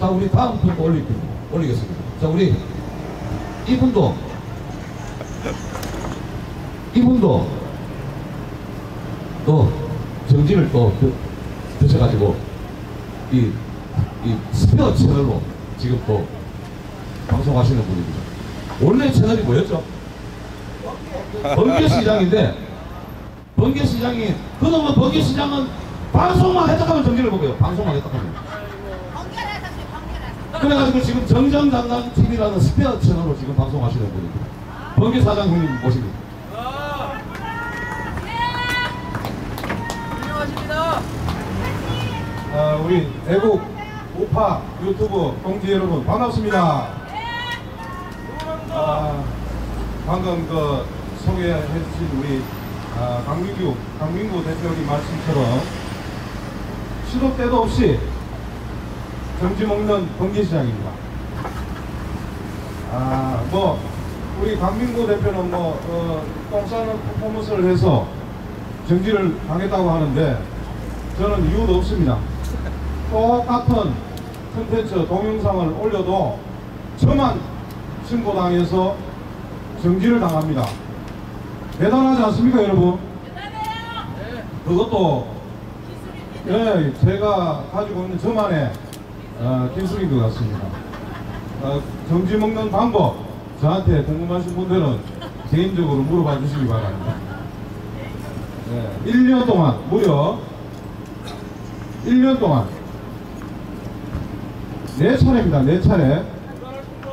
자, 우리 다음 분도 올리, 올리겠습니다. 자, 우리 이분도, 이분도 또 정지를 또 드, 드셔가지고 이, 이 스페어 채널로 지금 또 방송하시는 분입니다. 원래 채널이 뭐였죠? 번개시장인데 번개시장이 그동안 번개시장은 방송만 했다 하면 정지를 먹어요. 방송만 했다 하면. 그래가지고 지금 정정당당 TV라는 스페어 채널로 지금 방송하시는 분입니다. 번개 사장 형님 모십니다. 아, 우리 애국 우파 유튜브 동지 여러분 반갑습니다. 아, 방금 그 소개해 주신 우리 아, 강민규 강민구 대표님 말씀처럼 시도 때도 없이 정지 먹는 번개시장입니다. 아, 뭐 우리 강민구 대표는 뭐 어, 똥 싸는 퍼포먼스를 해서 정지를 당했다고 하는데 저는 이유도 없습니다. 똑같은 컨텐츠 동영상을 올려도 저만 신고당해서 정지를 당합니다. 대단하지 않습니까, 여러분? 그것도 예, 제가 가지고 있는 저만의 어, 기술인 것 같습니다. 어, 정지 먹는 방법 저한테 궁금하신 분들은 개인적으로 물어봐 주시기 바랍니다. 예, 1년 동안 무려 1년 동안 네 차례입니다. 네 차례.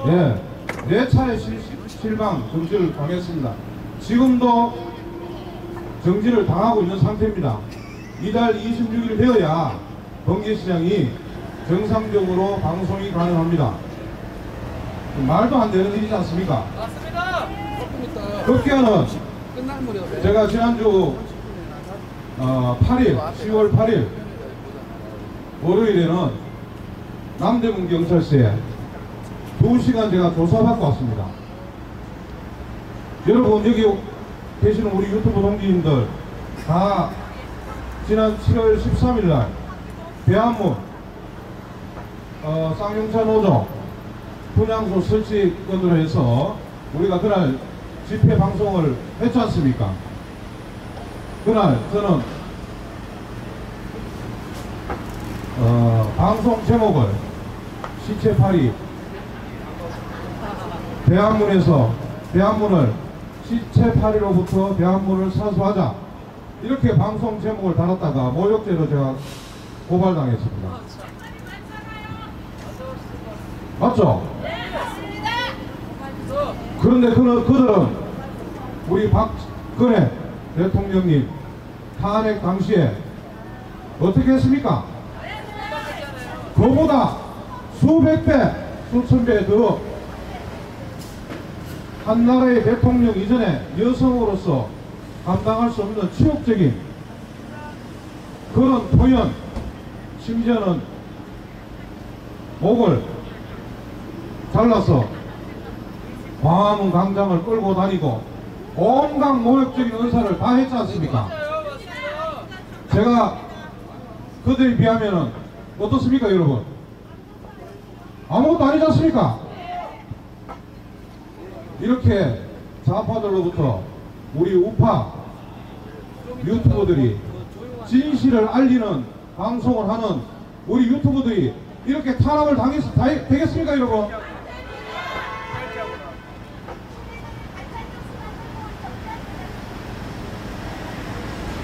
예. 네 차례 실, 실방 정지를 당했습니다. 지금도 정지를 당하고 있는 상태입니다. 이달 26일 되어야 번개시장이 정상적으로 방송이 가능합니다. 말도 안 되는 일이지 않습니까? 맞습니다. 무렵에 제가 지난주 어, 8일, 10월 8일 월요일에는 남대문 경찰서에 2시간 제가 조사받고 왔습니다. 여러분 여기 계시는 우리 유튜브 동지님들 다 지난 7월 13일 날 대한문 어, 쌍용차 노조 분향소 설치 건으로 해서 우리가 그날 집회 방송을 했지 않습니까? 그날 저는 어, 방송 제목을 시체팔이 대한문에서 대한문을 시체팔이로부터 대한문을 사수하자 이렇게 방송 제목을 달았다가 모욕죄로 제가 고발당했습니다. 맞죠? 그런데 그, 그들은 우리 박근혜 대통령님 탄핵 당시에 어떻게 했습니까? 그보다 수백 배, 수천 배 더 한 나라의 대통령 이전에 여성으로서 감당할 수 없는 치욕적인 그런 표현, 심지어는 목을 잘라서 광화문 광장을 끌고 다니고 온갖 모욕적인 은사를 다 했지 않습니까? 제가 그들에 비하면은 어떻습니까 여러분? 아무것도 아니지 않습니까? 이렇게 좌파들로부터 우리 우파 유튜버들이 진실을 알리는 방송을 하는 우리 유튜버들이 이렇게 탄압을 다, 되겠습니까 여러분?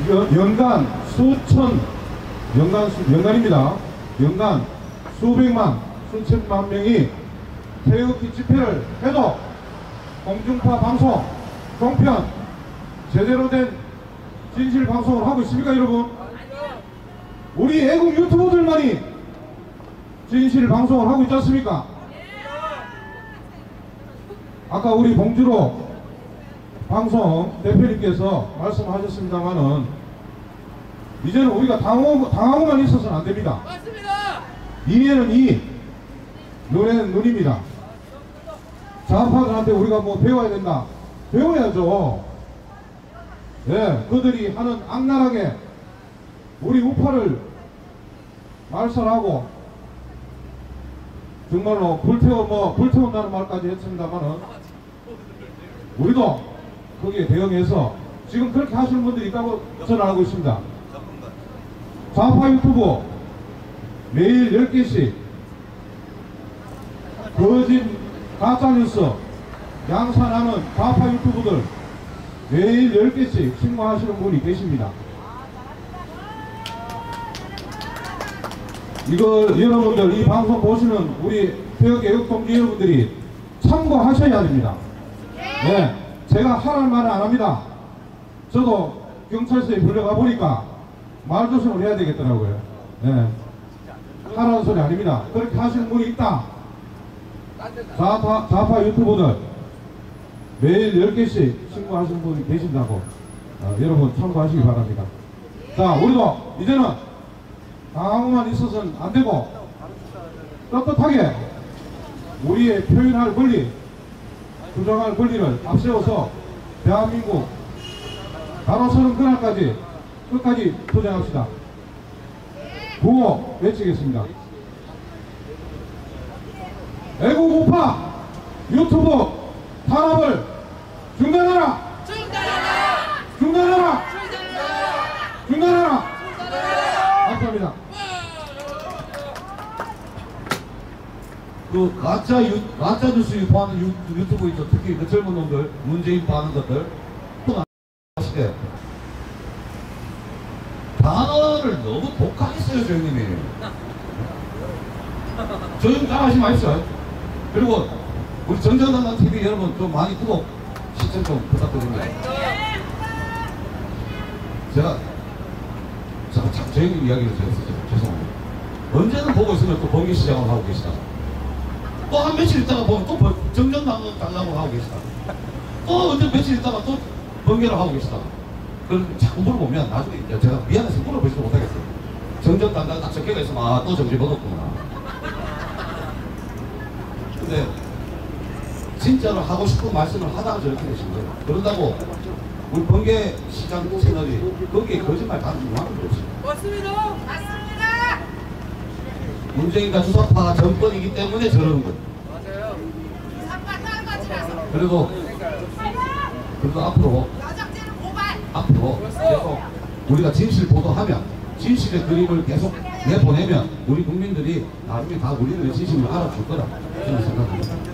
연- 연간 수천 연간 수, 연간입니다. 연간 수백만 수천만 명이 태극기 집회를 해도 공중파 방송 종편 제대로 된 진실 방송을 하고 있습니까 여러분? 우리 애국 유튜버들만이 진실 방송을 하고 있지 않습니까? 아까 우리 봉주로 방송 대표님께서 말씀하셨습니다만은 이제는 우리가 당하고, 당하고만 있어서는 안 됩니다. 맞습니다. 이에는 이, 눈에는 눈입니다. 좌파들한테 우리가 뭐 배워야 된다. 배워야죠. 예, 그들이 하는 악랄하게 우리 우파를 말살하고 정말로 불태워 뭐 불태운다는 말까지 했습니다만은 우리도 거기에 대응해서 지금 그렇게 하시는 분들이 있다고 저는 알고 있습니다. 좌파 유튜브 매일 10개씩 거짓 가짜뉴스 양산하는 좌파 유튜브들 매일 10개씩 신고하시는 분이 계십니다. 이걸 여러분들 이 방송 보시는 우리 애국 동지 여러분들이 참고하셔야 됩니다. 네, 제가 하라는 말은 안 합니다. 저도 경찰서에 불려가 보니까 말 조심을 해야 되겠더라고요. 네, 하라는 소리 아닙니다. 그렇게 하시는 분이 있다. 좌파, 좌파 유튜버들 매일 10개씩 신고하시는 분이 계신다고 어, 여러분 참고하시기 바랍니다. 자, 우리도 이제는 당황만 있어서는 안 되고 떳떳하게 우리의 표현할 권리, 주장할 권리를 앞세워서 대한민국 바로 서는 그날까지 끝까지 도전합시다. 구호 외치겠습니다. 애국 우파 유튜브 탄압을 중단하라! 중단하라! 중단하라! 감사합니다. 그 가짜 유, 가짜 뉴스 유포하는 유, 유튜브 있죠. 특히 그 젊은 놈들 문재인 파는 것들 또 아시게 단어를 너무 독하게 써요, 조형님이. 조형 잘하시 마있어요. 그리고 우리 정전당당 TV 여러분 좀 많이 구독 시청 좀 부탁드립니다. 제가 참 조형님 이야기를 드렸어요. 죄송합니다. 언제는 보고 있으면 또 번개 시장을 하고 계시다가 또 한 며칠 있다가 보면 또 번- 정전당당 당당을 하고 계시다가 또 언제 며칠 있다가 또 번개를 하고 계시다가 그걸 자꾸 물어보면 나중에 제가 미안해서 물어보지도 못하겠어요. 정전당당 딱 적혀가 있으면 아, 또 정지 먹었구나. 근데 진짜로 하고 싶은 말씀을 하다가 저렇게 되신 거예요. 그런다고 우리 번개 시장 채널이 거기에 거짓말 다 중요한 거 없어요. 맞습니다. 맞습니다. 문재인과 주사파 정권이기 때문에 저러는 거예요. 맞아요. 그리고 그리고 앞으로. 앞으로 계속 우리가 진실 보도하면 진실의 그림을 계속 내보내면 우리 국민들이 나중에 다 우리들의 진심을 알아줄 거라 저는 생각합니다.